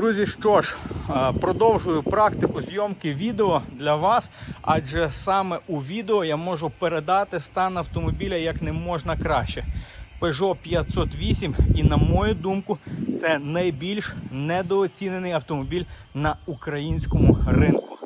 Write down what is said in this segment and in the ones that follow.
Друзі, що ж, продовжую практику зйомки відео для вас, адже саме у відео я можу передати стан автомобіля як не можна краще. Peugeot 508 і на мою думку, це найбільш недооцінений автомобіль на українському ринку.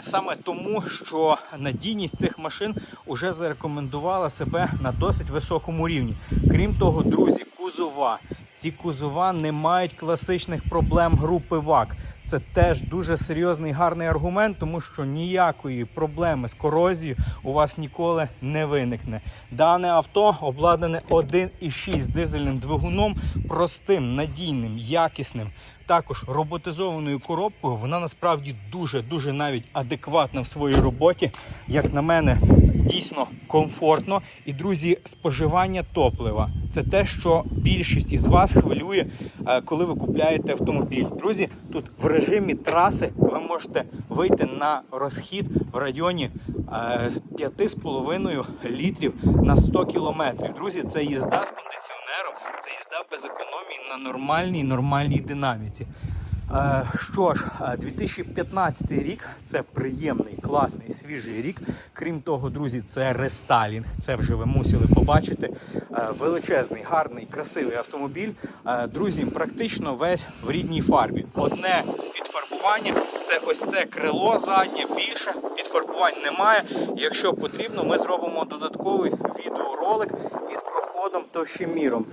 Саме тому, що надійність цих машин вже зарекомендувала себе на досить високому рівні. Крім того, друзі, кузова. Ці кузова не мають класичних проблем групи ВАК. Це теж дуже серйозний гарний аргумент, тому що ніякої проблеми з корозією у вас ніколи не виникне. Дане авто обладнане 1,6 дизельним двигуном, простим, надійним, якісним. Також роботизованою коробкою вона насправді дуже дуже навіть адекватна в своїй роботі. Як на мене, дійсно комфортно. І друзі, споживання топлива це те, що більшість із вас хвилює, е, коли ви купляєте автомобіль. Друзі, тут в режимі траси ви можете вийти на розхід в районі е, 5,5 літрів на 100 кілометрів. Друзі, це їзда з кондиціонером, їзда без економії на нормальній нормальній динаміці. Е, Що ж, е, 2015 рік це приємний, класний, свіжий рік. Крім того, друзі, це рестайлінг. Це вже ви мусили побачити. Е, Величезний, гарний, красивий автомобіль. Е, Друзі, практично весь в рідній фарбі. Одне підфарбування це ось це крило заднє, більше підфарбувань немає. Якщо потрібно, ми зробимо додатковий відеоролик із проходом товщеміром.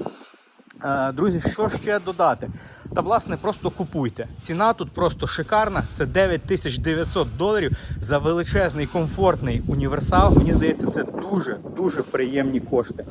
Е, Друзі, що ще додати? Та власне просто купуйте. Ціна тут просто шикарна. Це 9900 доларів за величезний комфортний універсал. Мені здається, це дуже дуже приємні кошти.